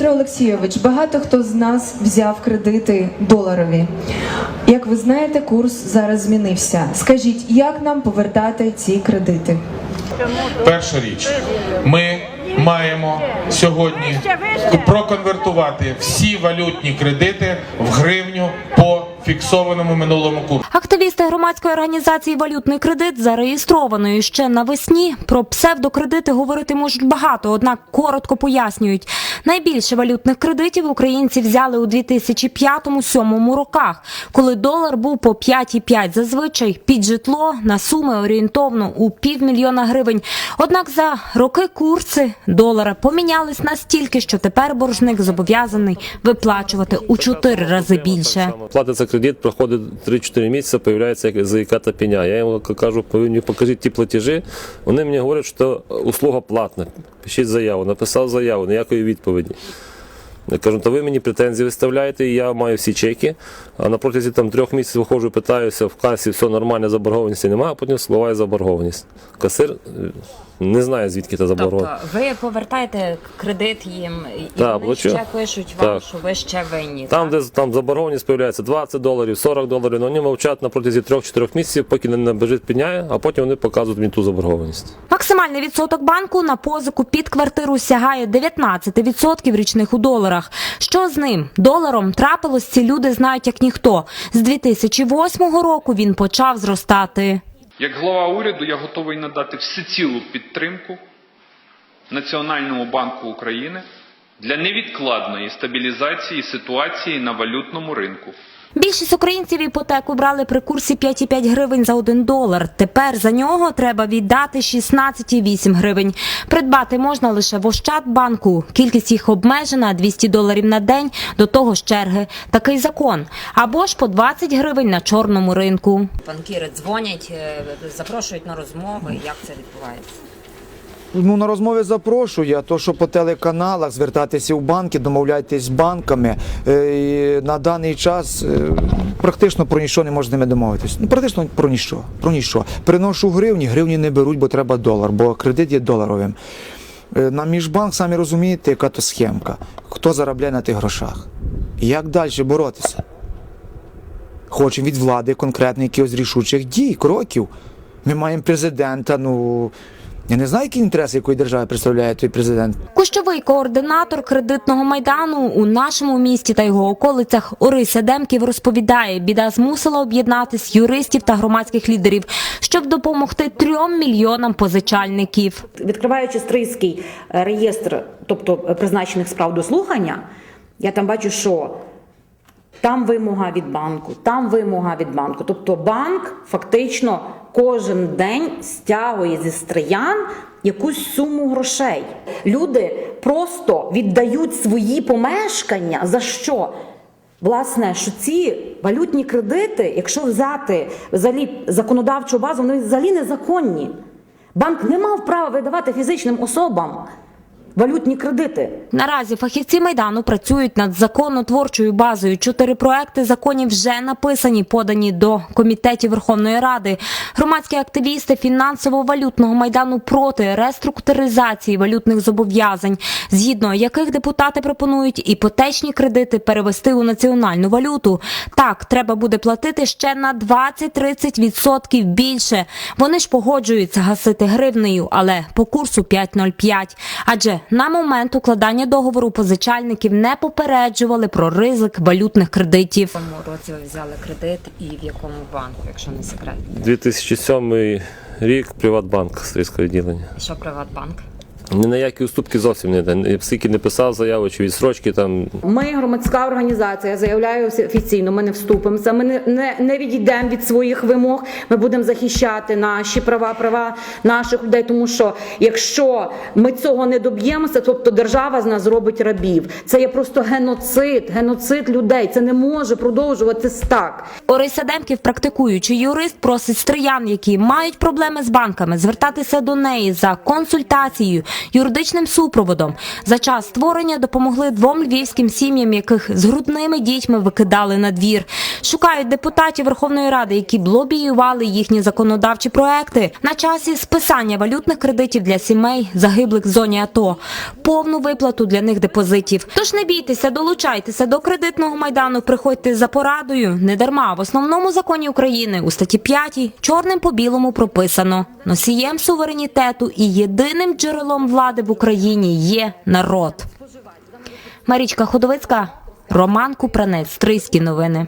Петро Олексійович, багато хто з нас взяв кредити доларові. Як ви знаєте, курс зараз змінився. Скажіть, як нам повертати ці кредити? Перша річ, ми маємо сьогодні проконвертувати всі валютні кредити в гривню по фіксованому минулому курсу. Активісти громадської організації Валютний кредит зареєстрованої ще навесні про псевдокредити говорити можуть багато, однак коротко пояснюють. Найбільше валютних кредитів українці взяли у 2005-2007 роках, коли долар був по 5,5 зазвичай під житло на суми орієнтовно у півмільйона гривень. Однак за роки курси долара помінялись настільки, що тепер боржник зобов'язаний виплачувати у чотири рази більше. Платиться кредит, проходить 3-4 місяці, появляється як- за пеня. Я йому кажу, повинні покажіть ті платежі. Вони мені говорять, що услуга платна. Пишіть заяву. Написав заяву, ніякої відповіді. Я кажу, то ви мені претензії виставляєте, і я маю всі чеки. А на протязі там трьох місяців виходжу, питаюся в касі, все нормально, заборгованості немає, а потім спливає заборгованість. Касир е, не знає, звідки та заборгованість. Тобто ви повертаєте кредит їм, і Так, вони плачу. ще пишуть вам, Так. що ви ще винні. Там, так? де там заборгованість з'являється 20 доларів, 40 доларів, але вони мовчать на протязі 3-4 місяців, поки не набежить підняє, а потім вони показують мені ту заборгованість. Максимальний відсоток банку на позику під квартиру сягає 19% річних у доларах. Що з ним? Доларом трапилось, ці люди знають як ніхто. З 2008 року він почав зростати. Як глава уряду я готовий надати всецілу підтримку Національному банку України для невідкладної стабілізації ситуації на валютному ринку. Більшість українців іпотеку брали при курсі 5,5 гривень за 1 долар. Тепер за нього треба віддати 16,8 гривень. Придбати можна лише в Ощадбанку. Кількість їх обмежена 200 доларів на день. До того ж черги. Такий закон. Або ж по 20 гривень на чорному ринку. Банкіри дзвонять, е, запрошують на розмови. Як це відбувається? Ну, на розмові запрошую, а то, що по телеканалах звертатися в банки, домовляйтесь з банками. Е, і на даний час е, практично про нічого не можна з ними домовитись. Ну, практично про ніщо. Про ніщо. Приношу гривні, гривні не беруть, бо треба долар, бо кредит є доларовим. Е, на міжбанк, самі розумієте, яка то схемка. Хто заробляє на тих грошах? Як далі боротися? Хочемо від влади конкретно якихось рішучих дій, кроків. Ми маємо президента, ну. Я не знаю, які інтереси якої держави представляє той президент. Кущовий координатор кредитного майдану у нашому місті та його околицях Орися Демків розповідає, біда змусила об'єднатись юристів та громадських лідерів, щоб допомогти трьом мільйонам позичальників. Відкриваючи стрийський е, реєстр, тобто е, призначених справ до слухання, я там бачу, що там вимога від банку, там вимога від банку. Тобто банк фактично кожен день стягує зі стриян якусь суму грошей. Люди просто віддають свої помешкання за що? Власне, що ці валютні кредити, якщо взяти взагалі законодавчу базу, вони взагалі незаконні. Банк не мав права видавати фізичним особам валютні кредити. Наразі фахівці майдану працюють над законотворчою базою. Чотири проекти законів вже написані, подані до комітетів Верховної Ради. Громадські активісти фінансово-валютного майдану проти реструктуризації валютних зобов'язань, згідно яких депутати пропонують іпотечні кредити перевести у національну валюту. Так, треба буде платити ще на 20-30% більше. Вони ж погоджуються гасити гривнею, але по курсу 5,05. Адже на момент укладання договору позичальників не попереджували про ризик валютних кредитів. В якому році ви взяли кредит і в якому банку, якщо не секрет? 2007 рік Приватбанк Стрийського відділення. Що Приватбанк? Ні на які уступки зовсім не йде. Скільки не писав заяву чи відсрочки там. Ми громадська організація, я заявляю офіційно, ми не вступимося, ми не, не, не відійдемо від своїх вимог. Ми будемо захищати наші права, права наших людей. Тому що якщо ми цього не доб'ємося, тобто держава з нас зробить рабів. Це є просто геноцид, геноцид людей. Це не може продовжуватись так. Орися Демків, практикуючий юрист, просить стриян, які мають проблеми з банками, звертатися до неї за консультацією, юридичним супроводом. За час створення допомогли двом львівським сім'ям, яких з грудними дітьми викидали на двір. Шукають депутатів Верховної Ради, які б лобіювали їхні законодавчі проекти на часі списання валютних кредитів для сімей загиблих в зоні АТО, повну виплату для них депозитів. Тож не бійтеся, долучайтеся до кредитного майдану. Приходьте за порадою. Не дарма в основному законі України у статті 5 чорним по білому прописано: носієм суверенітету і єдиним джерелом влади в Україні є народ. Марічка Ходовицька, Роман Купранець, Стрийські новини.